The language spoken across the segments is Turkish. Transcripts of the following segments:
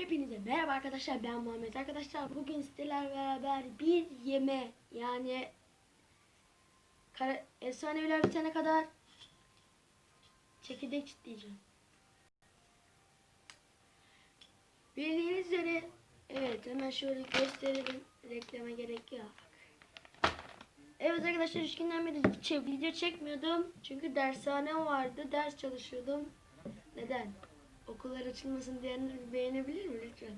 Hepinize merhaba arkadaşlar ben Muhammed arkadaşlar bugün sizlerle beraber bir yeme yani kara, efsaneviler bitene kadar çekirdek çitleyeceğim. Bildiğiniz üzere evet hemen şöyle gösterelim reklama gerek yok. Evet arkadaşlar üç günden beri video çekmiyordum çünkü dershane vardı ders çalışıyordum. Neden? Okullar açılmasın diyenler beğenebilir mi lütfen?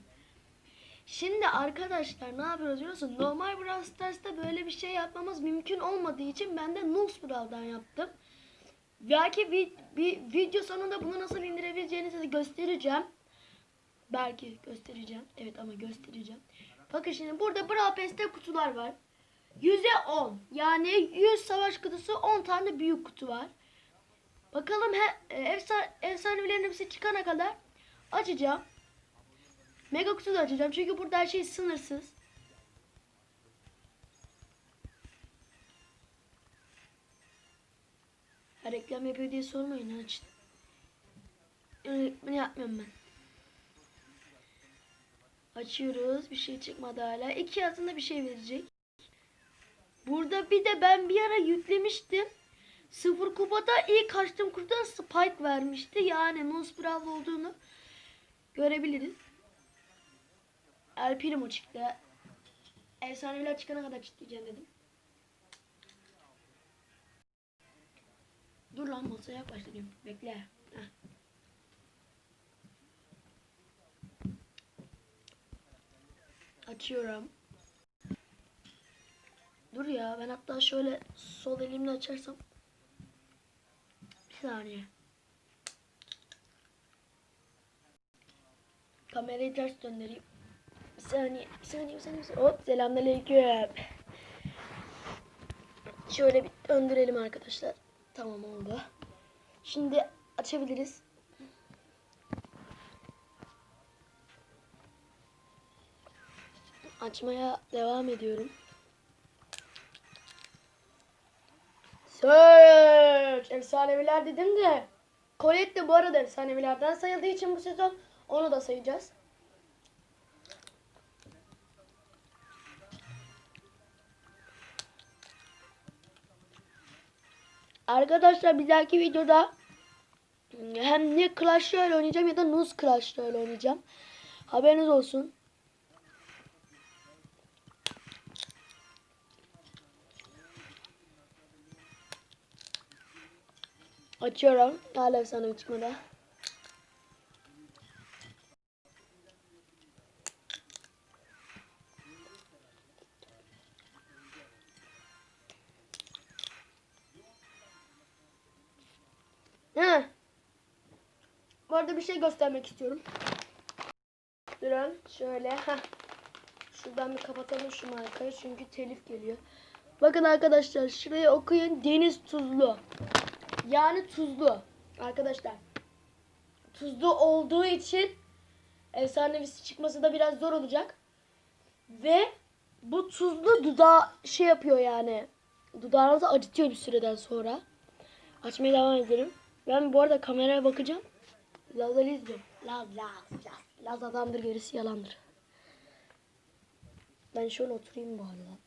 Şimdi arkadaşlar ne yapıyoruz biliyorsun? Normal Brawl Stars'ta böyle bir şey yapmamız mümkün olmadığı için ben de Noobs Brawl'dan yaptım. Belki bir, bir video sonunda bunu nasıl indirebileceğinizi göstereceğim. Belki göstereceğim. Evet ama göstereceğim. Bakın şimdi burada Brawl Pass'te kutular var. 100'e 10. Yani 100 savaş kutusu 10 tane büyük kutu var. Bakalım he, e, efsane, efsanelerin hepsi çıkana kadar açacağım. Mega kutu da açacağım çünkü burada her şey sınırsız. Ha, reklam yapıyor diye sormayın aç. Reklamını yapmıyorum ben. Açıyoruz. Bir şey çıkmadı hala. İki altında bir şey verecek. Burada bir de ben bir ara yüklemiştim. Sıfır kupada ilk açtığım kutudan Spike vermişti. Yani Musbral olduğunu görebiliriz. El Primo çıktı. Efsaneviler çıkana kadar çitleyeceğim dedim. Dur lan masaya yaklaştırayım. Bekle. Heh. Açıyorum. Dur ya ben hatta şöyle sol elimle açarsam saniye. Kamerayı ters döndüreyim. Bir saniye, bir saniye, bir saniye. Bir. Hop, selamünaleyküm. Şöyle bir döndürelim arkadaşlar. Tamam oldu. Şimdi açabiliriz. Açmaya devam ediyorum. Search! Efsaneviler dedim de. Colette de bu arada efsanevilerden sayıldığı için bu sezon onu da sayacağız. Arkadaşlar bir dahaki videoda hem ne Clash Royale oynayacağım ya da Nuz Clash Royale oynayacağım. Haberiniz olsun. Açıyorum. Hala efsane çıkmadı. He. Bu arada bir şey göstermek istiyorum. Durun şöyle. Heh. Şuradan bir kapatalım şu markayı çünkü telif geliyor. Bakın arkadaşlar şuraya okuyun. Deniz tuzlu. Yani tuzlu. Arkadaşlar. Tuzlu olduğu için efsanevisi çıkması da biraz zor olacak. Ve bu tuzlu dudağı şey yapıyor yani. Dudağınızı acıtıyor bir süreden sonra. Açmaya devam edelim. Ben bu arada kameraya bakacağım. Lazları izliyorum. Laz, laz, laz. Laz adamdır gerisi yalandır. Ben şöyle oturayım bu arada.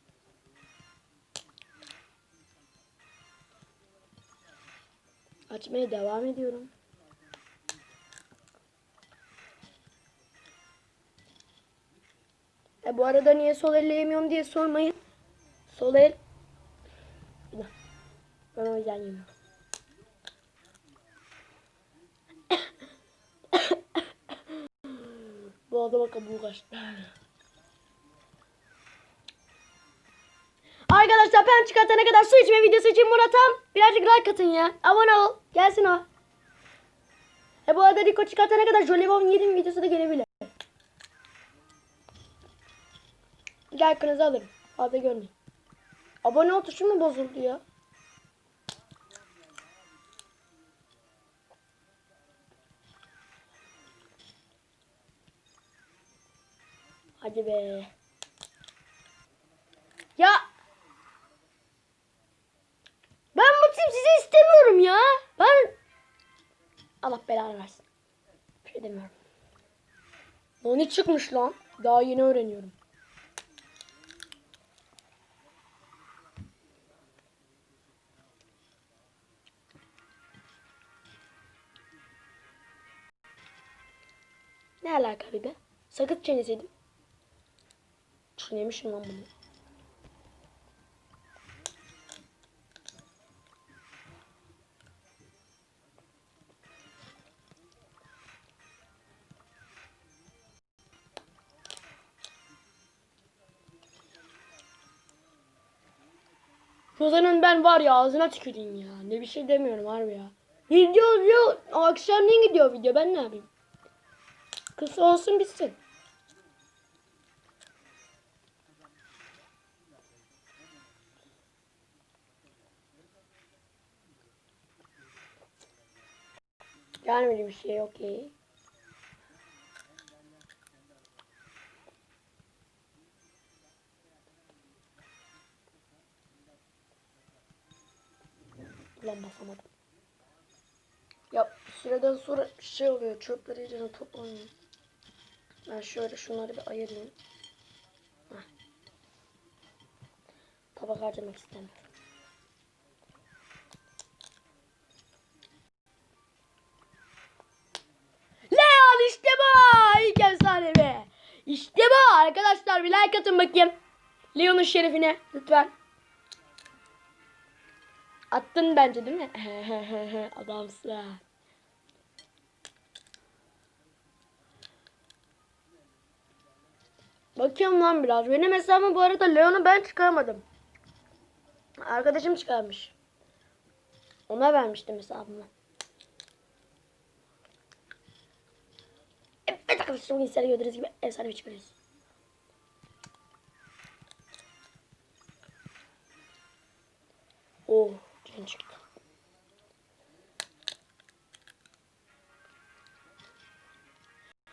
Açmaya devam ediyorum. E bu arada niye sol elle yemiyorum diye sormayın. Sol el. Ben o yüzden yemiyorum. bu adama kabuğu kaçtı. Arkadaşlar ben çıkartana kadar su içme videosu için Murat'ım. Birazcık like atın ya. Abone ol. Gelsin o. E bu arada Rico çıkartana kadar Jolibon yedim videosu da gelebilir. Gel kınızı alırım. Fazla görmeyin. Abone ol tuşu mu bozuldu ya? Hadi be. Ya Allah belanı versin. Bir şey demiyorum. O ne çıkmış lan? Daha yeni öğreniyorum. Ne alaka bir be? Sakız çeneseydim. Çiğnemişim lan bunu. Ben var ya ağzına tüküreyim ya. Ne bir şey demiyorum harbi ya. Video video akşamleyin gidiyor video ben ne yapayım? Kısa olsun bitsin. Gelmedi bir şey okey. Ulan basamadım. Ya süreden sonra şey oluyor. Çöpleri iyice toplanıyor. Ben şöyle şunları bir ayırayım. Heh. Tabak harcamak istemiyorum. Leon işte bu. İlk efsane. İşte bu. Arkadaşlar bir like atın bakayım. Leon'un şerefine lütfen. Attın bence değil mi? Adamsın. Bakıyorum lan biraz. Benim hesabım bu arada Leon'u ben çıkarmadım. Arkadaşım çıkarmış. Ona vermiştim hesabımı. Evet arkadaşlar bugün sizlere gördüğünüz gibi efsane bir çıkarıyoruz. Oh, can çıktı.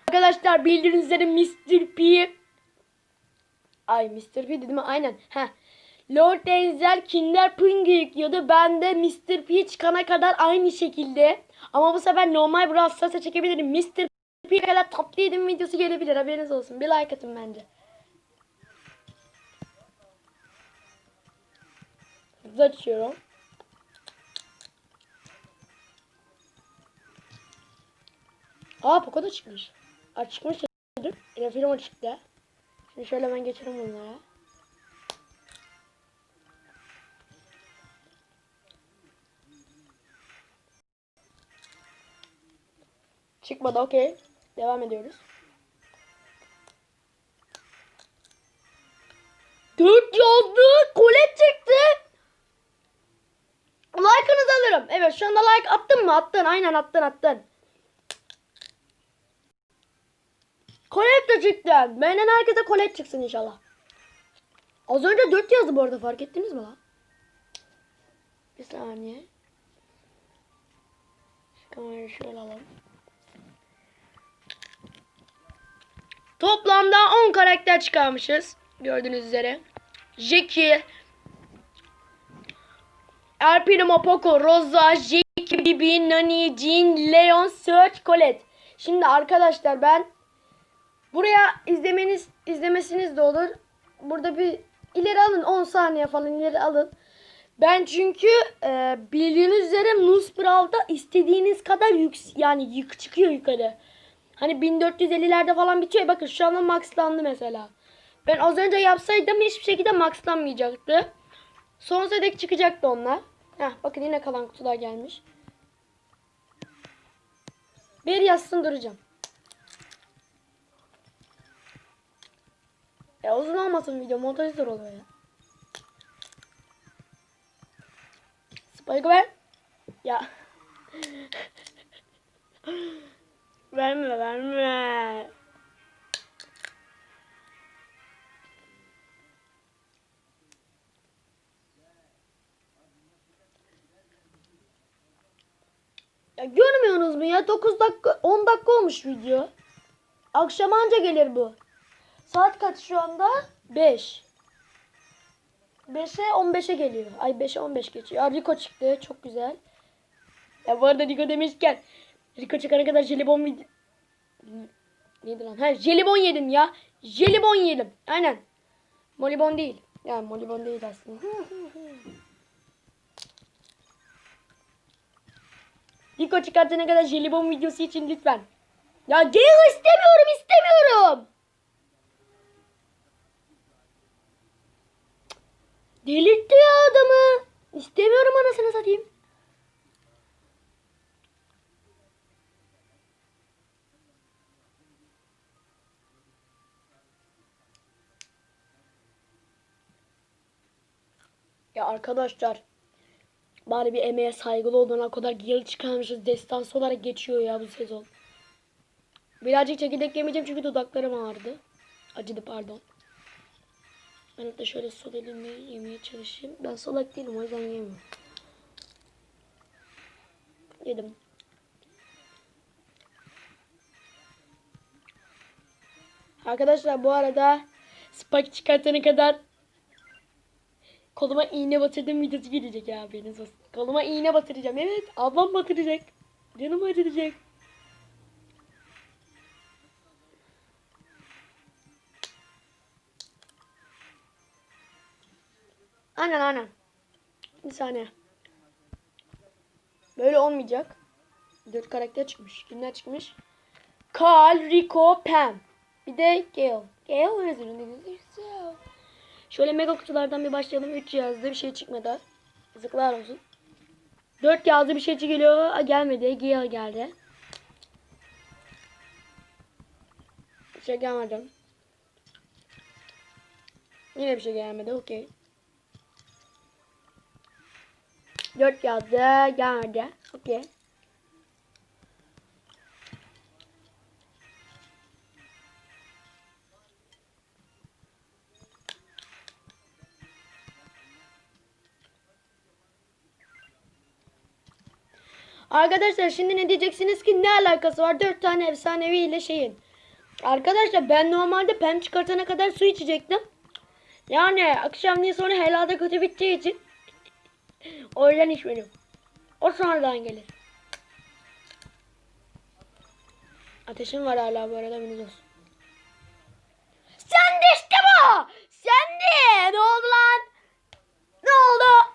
Arkadaşlar bildiğiniz üzere Mr. P Ay Mr. P dedim? Aynen. Heh. Lord Denzel Kinder Pring'e yüklüyordu. Ben de Mr. P çıkana kadar aynı şekilde. Ama bu sefer normal Brawl Stars'a çekebilirim. Mr. P kadar tatlıydım videosu gelebilir. Haberiniz olsun. Bir like atın bence. Hızlı açıyorum. Aa Poco da çıkmış. Aa çıkmış dedim. Yine film çıktı. Şimdi şöyle ben geçerim bunlara. Çıkmadı okey. Devam ediyoruz. Dört yazdı. Kolet çıktı. Like'ınızı alırım. Evet şu anda like attın mı? Attın. Aynen attın attın. Kolet de çıktı. Benden herkese kolet çıksın inşallah. Az önce 4 yazdı bu arada fark ettiniz mi lan? Bir saniye. Şu kamerayı şöyle alalım. Toplamda 10 karakter çıkarmışız. Gördüğünüz üzere. Jackie, El Primo, Poco, Rosa, Jackie, Bibi, Nani, Jean, Leon, Search, Colette. Şimdi arkadaşlar ben buraya izlemeniz izlemesiniz de olur. Burada bir ileri alın 10 saniye falan ileri alın. Ben çünkü e, bildiğiniz üzere Nusbral'da istediğiniz kadar yük yani yük çıkıyor yukarı. Hani 1450'lerde falan bitiyor. Bakın şu anda maxlandı mesela. Ben az önce yapsaydım hiçbir şekilde maxlanmayacaktı. Sonsuza dek çıkacaktı onlar. Heh, bakın yine kalan kutular gelmiş. Bir yazsın duracağım. Ya uzun olmasın video montajı zor oluyor ya. Ver. Ya. verme verme. Ya görmüyorsunuz mu ya? 9 dakika 10 dakika olmuş video. Akşam anca gelir bu. Saat kaç şu anda? 5. 5'e 15'e geliyor. Ay 5'e 15 geçiyor. Aa, Rico çıktı. Çok güzel. Ya bu arada Rico demişken Rico çıkana kadar jelibon video... Neydi lan? Ha jelibon yedim ya. Jelibon yedim. Aynen. Molibon değil. Yani molibon değil aslında. Diko çıkartana kadar jelibon videosu için lütfen. Ya gel istemiyorum istemiyorum. Delirtti ya adamı. İstemiyorum anasını satayım. Ya arkadaşlar bari bir emeğe saygılı olun. O kadar geri çıkarmışız. Destansı olarak geçiyor ya bu sezon. Birazcık çekirdek yemeyeceğim çünkü dudaklarım ağrıdı. Acıdı pardon. Ben hatta şöyle sol elimle yemeye çalışayım. Ben salak değilim o yüzden yiyemiyorum. Yedim. Arkadaşlar bu arada Spike çıkartana kadar koluma iğne batırdım videosu gelecek ya haberiniz olsun. Koluma iğne batıracağım. Evet ablam batıracak. Canım acıtacak. Aynen aynen. Bir saniye. Böyle olmayacak. Dört karakter çıkmış. Kimler çıkmış? Carl, Rico, Pam. Bir de Gale. Gale özürünü Şöyle mega kutulardan bir başlayalım. 3 yazdı bir şey çıkmadı. Yazıklar olsun. 4 yazdı bir şey geliyor. Aa, gelmedi. Gale geldi. Bir şey gelmedi. Yine bir şey gelmedi. Okey. 4 yazdı. Gelmedi. Okey. Arkadaşlar şimdi ne diyeceksiniz ki ne alakası var? 4 tane efsanevi ile şeyin. Arkadaşlar ben normalde pem çıkartana kadar su içecektim. Yani akşamleyin sonra helada kötü bittiği için o yüzden içmedim. O sonradan gelir. Ateşim var hala bu arada biliniz olsun. Sen de işte bu. Sen. Ne oldu lan? Ne oldu?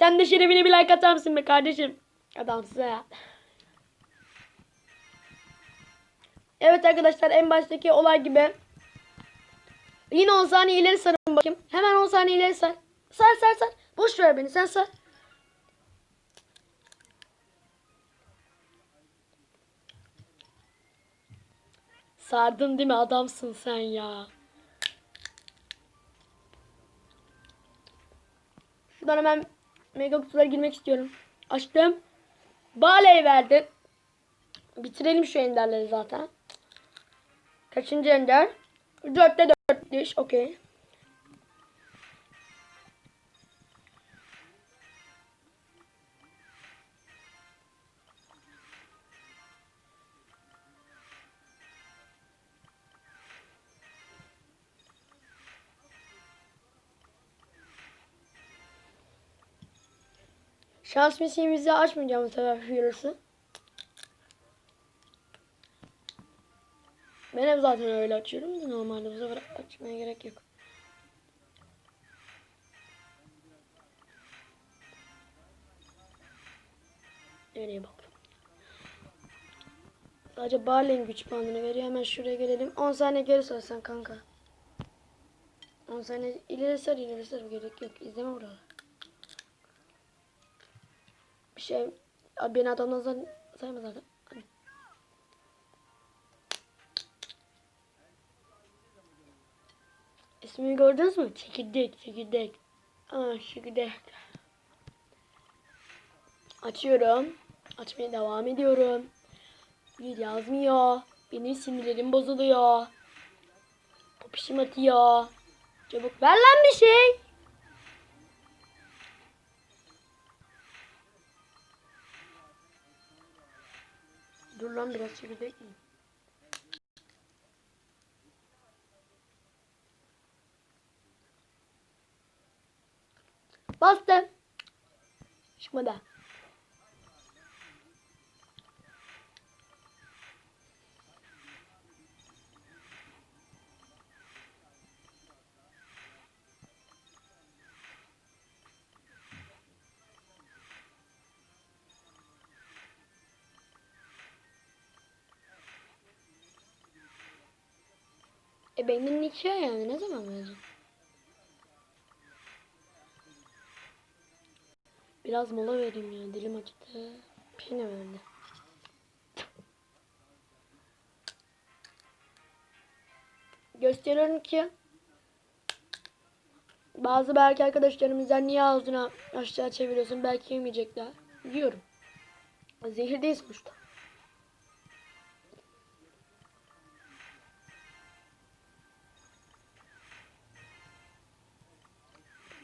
Sen de şerefine bir like atar mısın be kardeşim? Adamsın ya. Evet arkadaşlar en baştaki olay gibi. Yine 10 saniye ileri sarın bakayım. Hemen 10 saniye ileri sar. Sar sar sar. Boş ver beni sen sar. Sardın değil mi? Adamsın sen ya. Şuradan hemen mega kutulara girmek istiyorum. Açtım. Baley verdi. Bitirelim şu enderleri zaten. Kaçıncı ender? Dörtte dört diş. Okey. Şans mesinimizi açmayacağım bu sefer Fearless'ı. Ben hep zaten öyle açıyorum da normalde bu sefer açmaya gerek yok. Nereye bakalım. Sadece Barley'in güç puanını veriyor. Hemen şuraya gelelim. 10 saniye geri sarsan kanka. 10 saniye ileri sar ileri sar gerek yok. İzleme buraları. Şey beni adamdan sayma zaten. Hadi. İsmini gördünüz mü? Çekirdek, çekirdek. Aa, çekirdek. Açıyorum. Açmaya devam ediyorum. Bir yazmıyor. Benim sinirlerim bozuluyor. Popişim atıyor. Çabuk ver lan bir şey. Dur lan biraz çekirdek mi? Bastım. Çıkmadı. E benim nikah yani ne zaman verecek? Biraz mola vereyim ya dilim acıdı. Bir şey verdi? Gösteriyorum ki bazı belki arkadaşlarımızdan niye ağzını aşağı çeviriyorsun belki yemeyecekler. Yiyorum. Zehir değil sonuçta.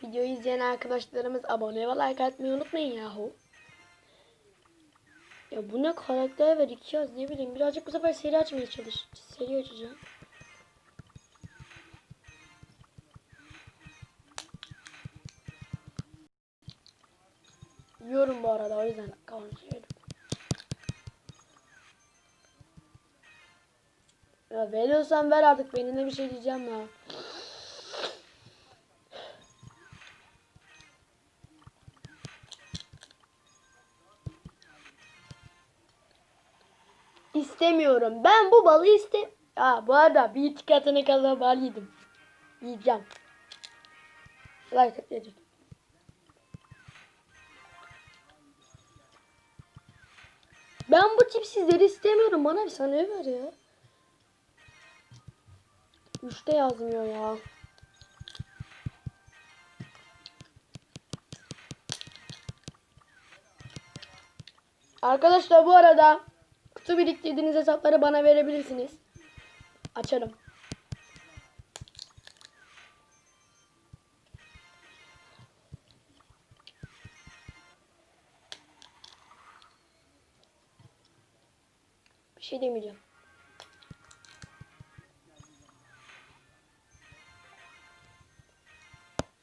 Videoyu izleyen arkadaşlarımız abone ve like atmayı unutmayın yahu. Ya bu ne karakter ver iki yaz ne bileyim birazcık bu sefer seri açmaya çalış. Seri açacağım. Yiyorum bu arada o yüzden konuşuyorum. Ya veriyorsan ver artık benimle bir şey diyeceğim ya. İstemiyorum. Ben bu balı iste... Aa, bu arada bir iki katına kadar bal yedim. Yiyeceğim. Like atlayacak. Ben bu tipsizleri istemiyorum. Bana bir sana ver ya. Üçte yazmıyor ya. Arkadaşlar bu arada kutu biriktirdiğiniz hesapları bana verebilirsiniz. Açarım. Bir şey demeyeceğim.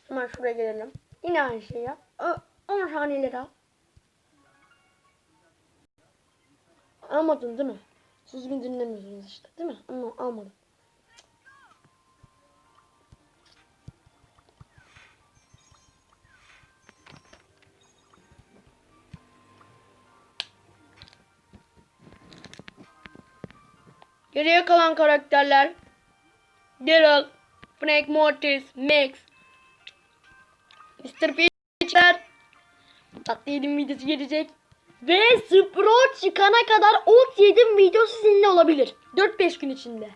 Hemen şuraya gelelim. Yine aynı şey ya. Ö- 10 saniye lira. Almadın değil mi? Düzgün dinlemiyorsunuz işte değil mi? Ama almadım. Geriye kalan karakterler Daryl, Frank Mortis, Max, Mr. Peach'ler Tatlı yedim videosu gelecek. Ve Sprout çıkana kadar ot yedim videosu sizinle olabilir. 4-5 gün içinde.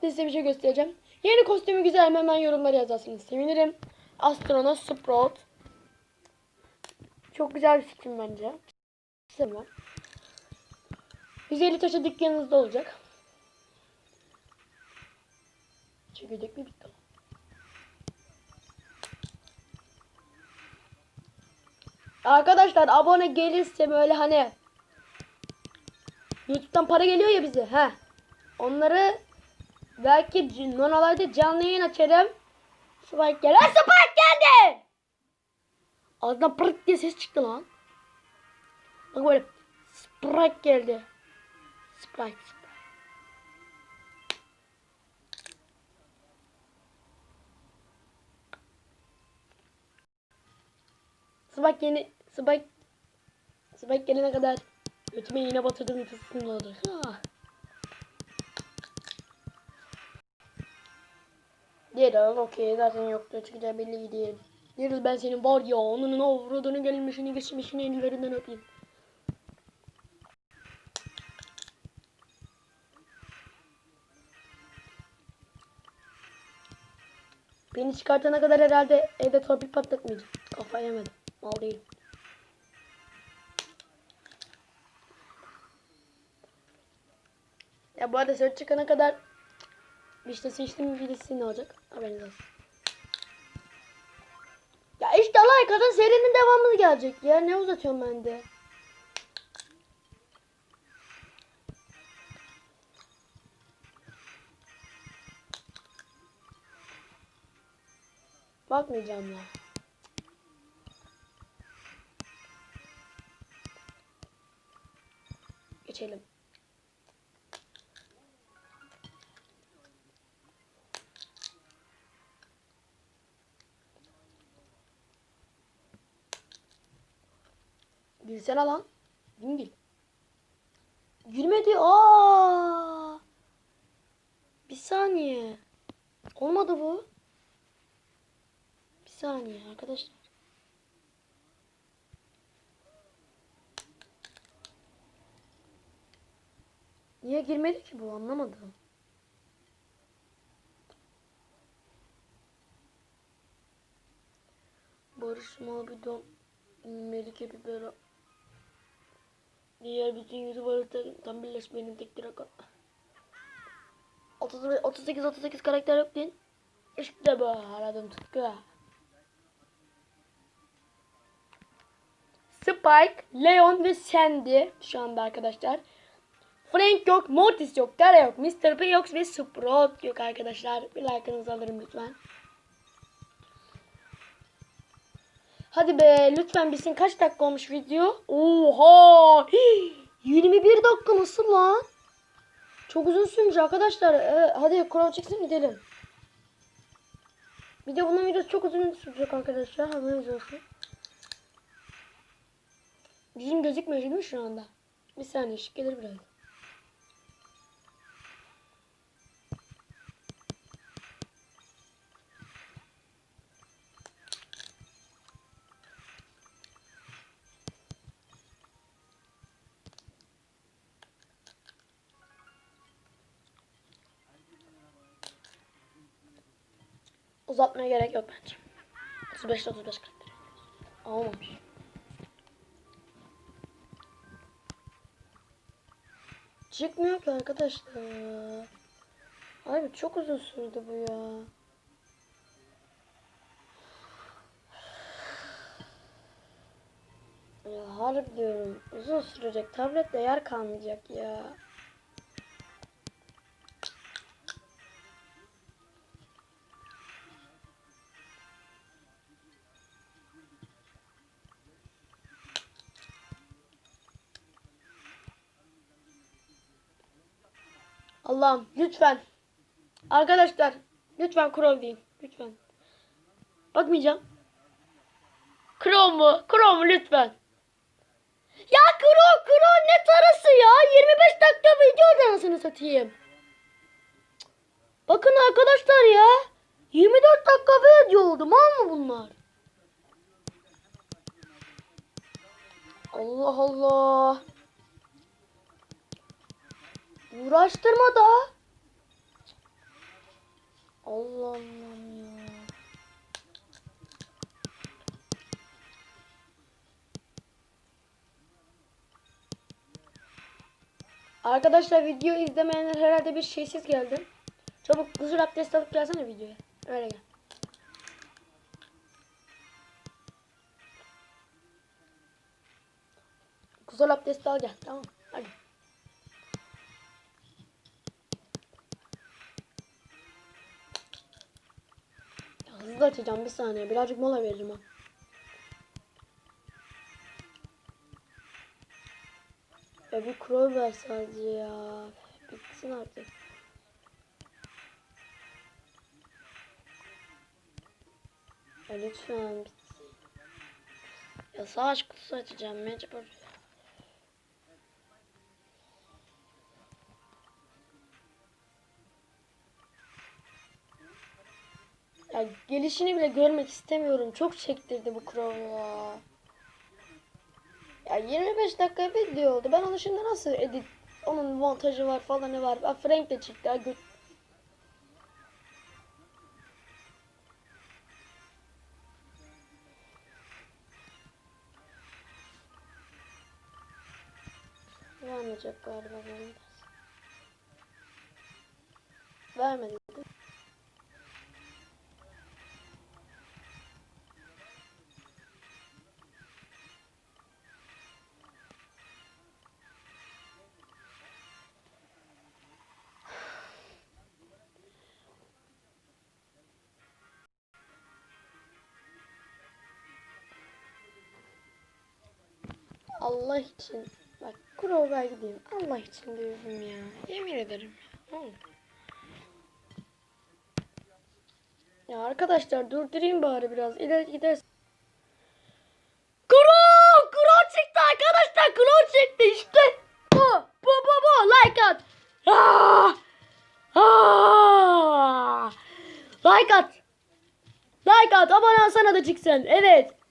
Size bir şey göstereceğim. Yeni kostümü güzel mi hemen yorumlara yazarsınız. Sevinirim. Astronaut Sprout. Çok güzel bir fikrim bence. Sevmem. 150 taşı dükkanınızda olacak. Çekirdek mi Arkadaşlar abone gelirse böyle hani YouTube'dan para geliyor ya bize. He. Onları belki nonalarda canlı yayın açarım. Spike gel. Ha, Spike geldi. Ağzından pırt diye ses çıktı lan. Bak böyle Spike geldi. Spike. Spike. Yeni Spike Spike gelene kadar götüme yine batırdım yapısının oldu. Ha. Daryl okey zaten yoktu çıkacağı belliydi. Daryl ben senin var ya onun avradını gelmişini geçmişini ellerinden öpeyim. Beni çıkartana kadar herhalde evde torpil patlatmayacağım. Kafa yemedim. Mal değilim. Ya bu arada search çıkana kadar işte seçtiğim birisi ne olacak? Haberiniz olsun. Ya işte like atın serinin devamı gelecek ya. Ne uzatıyorum ben de. Bakmayacağım ya. Geçelim. Gülsene lan. Dingil. Gülmedi. Aa! Bir saniye. Olmadı bu. Bir saniye arkadaşlar. Niye girmedi ki bu anlamadım. Barış Mabidon Melike Bibera Diğer bütün YouTuber'ları tam birleşmenin tek bir rakam. 38 38 karakter yok değil. İşte bu aradım tutku. Spike, Leon ve Sandy şu anda arkadaşlar. Frank yok, Mortis yok, Tara yok, Mr. P yok ve Sprout yok arkadaşlar. Bir like'ınızı alırım lütfen. Hadi be lütfen bilsin kaç dakika olmuş video? Oha! Hii, 21 dakika nasıl lan? Çok uzun sürmüş arkadaşlar. Ee, hadi kural çıksın gidelim. Bir de bunun videosu çok uzun sürecek arkadaşlar. Haberiniz olsun. Yüzüm gözükmüyor değil şu anda? Bir saniye ışık gelir biraz. Uzatmaya gerek yok bence. 35 35 karakter. Olmamış. Çıkmıyor ki arkadaşlar. Abi çok uzun sürdü bu ya. Ya harbi diyorum. Uzun sürecek. Tablette yer kalmayacak ya. Allah'ım lütfen. Arkadaşlar lütfen Crow deyin. Lütfen. Bakmayacağım. Crow mu? Crow mu lütfen. Ya Crow Crow ne tarası ya? 25 dakika video anasını satayım. Bakın arkadaşlar ya. 24 dakika video oldu. Mal mı bunlar? Allah Allah. Uğraştırma da. Allah Allah ya. Arkadaşlar video izlemeyenler herhalde bir şeysiz geldi. Çabuk huzur abdest alıp gelsene videoya. Öyle gel. Huzur abdesti al gel. Tamam. Hadi. Açacağım bir saniye. Birazcık mola veririm ha. Ya bir crow sadece ya. Bitsin artık. Ya lütfen bitsin. Ya savaş kutusu açacağım mecbur. Gelişini bile görmek istemiyorum. Çok çektirdi bu Crow ya. Ya 25 dakika video oldu. Ben onu şimdi nasıl edit onun montajı var falan ne var. Aa, Frank de çıktı. Ha, gö- Vermeyecek galiba bana. Vermedi. Allah için. Bak Crow'ya gideyim. Allah için diyorum ya. Yemin ederim. Ya arkadaşlar durdurayım bari biraz. İleri gidersin. Crow! Crow çıktı arkadaşlar. Crow çıktı işte. Bu. Bu bu bu. Like at. Ah! Ah! Like at. Like at. Abone ol sana da çıksın. Evet.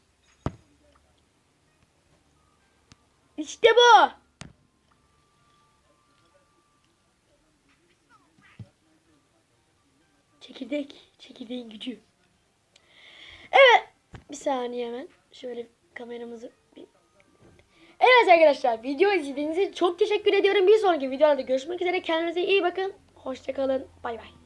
İşte bu. Çekirdek. Çekirdeğin gücü. Evet. Bir saniye hemen. Şöyle kameramızı. Evet arkadaşlar video izlediğiniz için çok teşekkür ediyorum. Bir sonraki videolarda görüşmek üzere. Kendinize iyi bakın. Hoşçakalın. Bay bay.